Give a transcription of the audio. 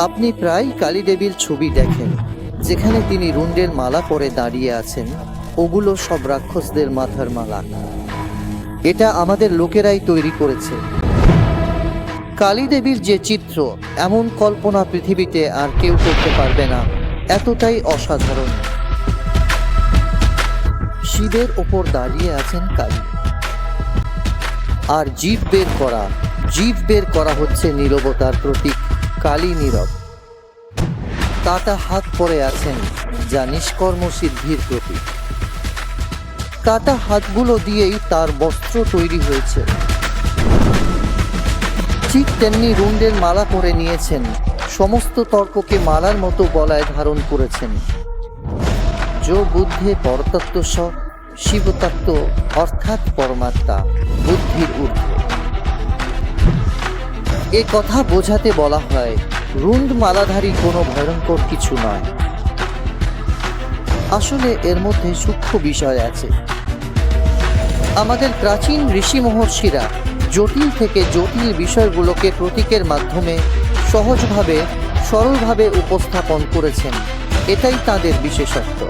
আপনি প্রায় কালী দেবীর ছবি দেখেন, যেখানে তিনি রুন্ডের মালা পরে দাঁড়িয়ে আছেন, ওগুলো সব রাক্ষসদের মাথার মালা। এটা আমাদের লোকেরাই তৈরি করেছে। কালী দেবীর যে চিত্র, এমন কল্পনা পৃথিবীতে আর কেউ করতে পারবে না, এতটাই অসাধারণ। শিবের ওপর দাঁড়িয়ে আছেন কালী। আর জীব বের করা, জীব বের করা হচ্ছে নীরবতার প্রতীক। কালী নীরব। কাটা হাত পরে আছেন যা নিষ্কর্ম সিদ্ধির প্রতীক। কাটা হাতগুলো দিয়েই তার বস্ত্র তৈরি হয়েছে। ঠিক তেমনি রুন্ডের মালা করে নিয়েছেন। সমস্ত তর্ককে মালার মতো গলায় ধারণ করেছেন। যো বুদ্ধে পরতত্ত্ব শিবতত্ত্ব অর্থাৎ পরমাত্মা, বুদ্ধির ঊর্ধ্বে। এ কথা বোঝাতে বলা হয় রুন্ড মালাধারী কোনো ভয়ঙ্কর কিছু নয়। আসলে এর মধ্যে সূক্ষ্ম বিষয় আছে। আমাদের প্রাচীন ঋষি মহর্ষিরা জটিল থেকে জটিল বিষয়গুলোকে প্রতীকের মাধ্যমে সহজভাবে, সরলভাবে উপস্থাপন করেছেন। এটাই তাদের বিশেষত্ব।